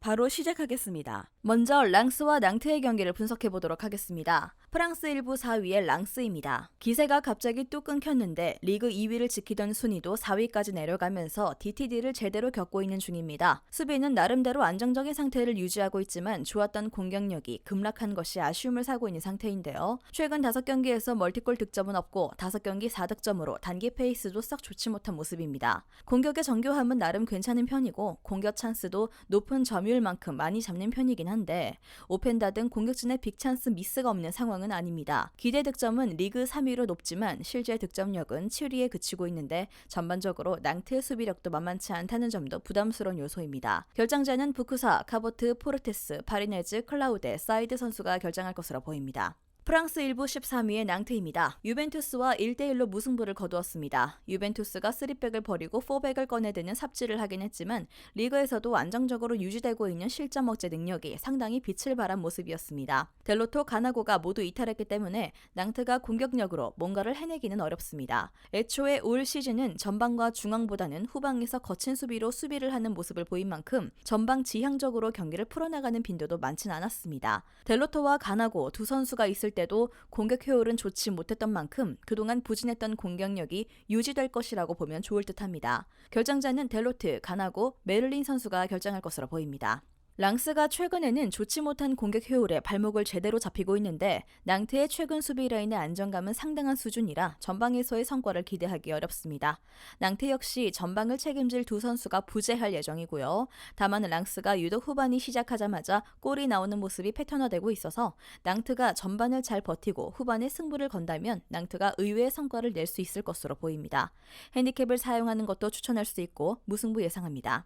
바로 시작하겠습니다. 먼저 랑스와 낭트의 경기를 분석해 보도록 하겠습니다. 프랑스 1부 4위의 랑스입니다. 기세가 갑자기 뚝 끊겼는데 리그 2위를 지키던 순위도 4위까지 내려가면서 DTD를 제대로 겪고 있는 중입니다. 수비는 나름대로 안정적인 상태를 유지하고 있지만 좋았던 공격력이 급락한 것이 아쉬움을 사고 있는 상태인데요. 최근 5경기에서 멀티골 득점은 없고 5경기 4득점으로 단기 페이스도 썩 좋지 못한 모습입니다. 공격의 정교함은 나름 괜찮은 편이고 공격 찬스도 높은 점유율만큼 많이 잡는 편이긴 한데 오펜다 등 공격진의 빅찬스 미스가 없는 상황 은 아닙니다. 기대 득점은 리그 3위로 높지만 실제 득점력은 7위에 그치고 있는데 전반적으로 낭트의 수비력도 만만치 않다는 점도 부담스러운 요소입니다. 결장자는 부크사, 카보트, 포르테스, 파리네즈, 클라우데, 사이드 선수가 결정할 것으로 보입니다. 프랑스 1부 13위의 낭트입니다. 유벤투스와 1대1로 무승부를 거두었습니다. 유벤투스가 3백을 버리고 4백을 꺼내드는 삽질을 하긴 했지만 리그에서도 안정적으로 유지되고 있는 실점 억제 능력이 상당히 빛을 발한 모습이었습니다. 델로토, 가나고가 모두 이탈했기 때문에 낭트가 공격력으로 뭔가를 해내기는 어렵습니다. 애초에 올 시즌은 전방과 중앙보다는 후방에서 거친 수비로 수비를 하는 모습을 보인 만큼 전방 지향적으로 경기를 풀어나가는 빈도도 많진 않았습니다. 델로토와 가나고 두 선수가 있을 때도 공격 효율은 좋지 못했던 만큼 그동안 부진했던 공격력이 유지될 것이라고 보면 좋을 듯합니다. 결정자는 델로트, 가나고, 메를린 선수가 결정할 것으로 보입니다. 랑스가 최근에는 좋지 못한 공격 효율에 발목을 제대로 잡히고 있는데 낭트의 최근 수비 라인의 안정감은 상당한 수준이라 전방에서의 성과를 기대하기 어렵습니다. 낭트 역시 전방을 책임질 두 선수가 부재할 예정이고요. 다만 랑스가 유독 후반이 시작하자마자 골이 나오는 모습이 패턴화되고 있어서 낭트가 전반을 잘 버티고 후반에 승부를 건다면 낭트가 의외의 성과를 낼 수 있을 것으로 보입니다. 핸디캡을 사용하는 것도 추천할 수 있고 무승부 예상합니다.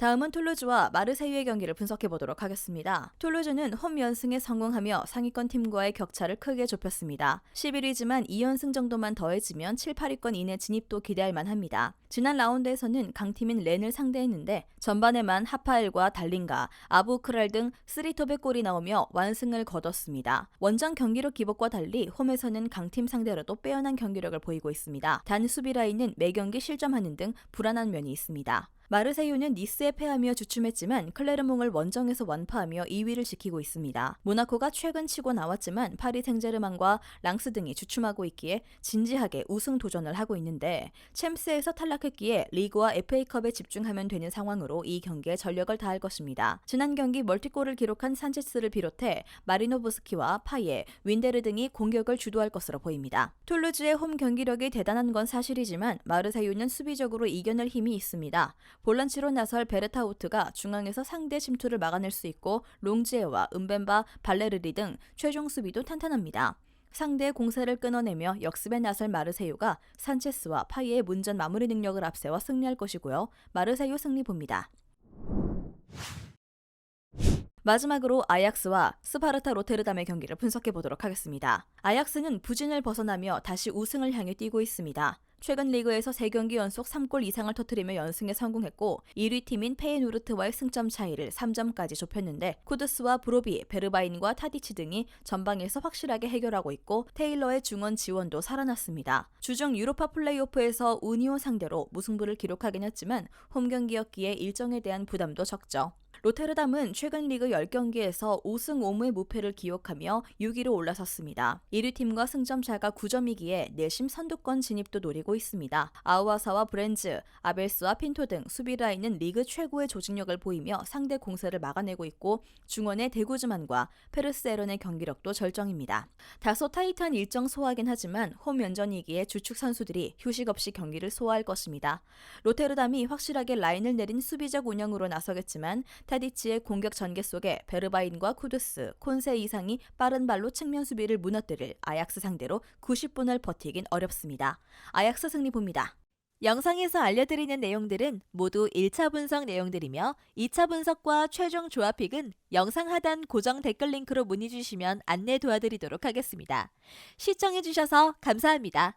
다음은 툴루즈와 마르세유의 경기를 분석해 보도록 하겠습니다. 툴루즈는 홈 연승에 성공하며 상위권 팀과의 격차를 크게 좁혔습니다. 11위지만 2연승 정도만 더해지면 7, 8위권 이내 진입도 기대할 만합니다. 지난 라운드에서는 강팀인 렌을 상대했는데 전반에만 하파엘과 달린가, 아부크랄 등 쓰리톱의 골이 나오며 완승을 거뒀습니다. 원정 경기력 기복과 달리 홈에서는 강팀 상대로도 빼어난 경기력을 보이고 있습니다. 단 수비 라인은 매 경기 실점하는 등 불안한 면이 있습니다. 마르세유는 니스에 패하며 주춤했지만 클레르몽을 원정에서 완파하며 2위를 지키고 있습니다. 모나코가 최근 치고 나왔지만 파리 생제르맹과 랑스 등이 주춤하고 있기에 진지하게 우승 도전을 하고 있는데 챔스에서 탈락했기에 리그와 FA컵에 집중하면 되는 상황으로 이 경기에 전력을 다할 것입니다. 지난 경기 멀티골을 기록한 산체스를 비롯해 마리노브스키와 파예, 윈데르 등이 공격을 주도할 것으로 보입니다. 툴루즈의 홈 경기력이 대단한 건 사실이지만 마르세유는 수비적으로 이겨낼 힘이 있습니다. 볼란치로 나설 베르타우트가 중앙에서 상대 침투를 막아낼 수 있고 롱지에와 은벤바, 발레르리 등 최종 수비도 탄탄합니다. 상대의 공세를 끊어내며 역습에 나설 마르세유가 산체스와 파이의 문전 마무리 능력을 앞세워 승리할 것이고요. 마르세유 승리 봅니다. 마지막으로 아약스와 스파르타 로테르담의 경기를 분석해 보도록 하겠습니다. 아약스는 부진을 벗어나며 다시 우승을 향해 뛰고 있습니다. 최근 리그에서 3경기 연속 3골 이상을 터뜨리며 연승에 성공했고 1위 팀인 페이누르트와의 승점 차이를 3점까지 좁혔는데 쿠드스와 브로비, 베르바인과 타디치 등이 전방에서 확실하게 해결하고 있고 테일러의 중원 지원도 살아났습니다. 주중 유로파 플레이오프에서 우니온 상대로 무승부를 기록하긴 했지만 홈 경기였기에 일정에 대한 부담도 적죠. 로테르담은 최근 리그 10경기에서 5승 5무의 무패를 기록하며 6위로 올라섰습니다. 1위 팀과 승점 차가 9점이기에 내심 선두권 진입도 노리고 있습니다. 아우아사와 브렌즈, 아벨스와 핀토 등 수비 라인은 리그 최고의 조직력을 보이며 상대 공세를 막아내고 있고 중원의 대구즈만과 페르스 에런의 경기력도 절정입니다. 다소 타이트한 일정 소화하긴 하지만 홈 면전이기에 주축 선수들이 휴식 없이 경기를 소화할 것입니다. 로테르담이 확실하게 라인을 내린 수비적 운영으로 나서겠지만 타디치의 공격 전개 속에 베르바인과 쿠드스, 콘세 이상이 빠른 발로 측면 수비를 무너뜨릴 아약스 상대로 90분을 버티긴 어렵습니다. 아약스 승리 봅니다. 영상에서 알려드리는 내용들은 모두 1차 분석 내용들이며 2차 분석과 최종 조합픽은 영상 하단 고정 댓글 링크로 문의 주시면 안내 도와드리도록 하겠습니다. 시청해주셔서 감사합니다.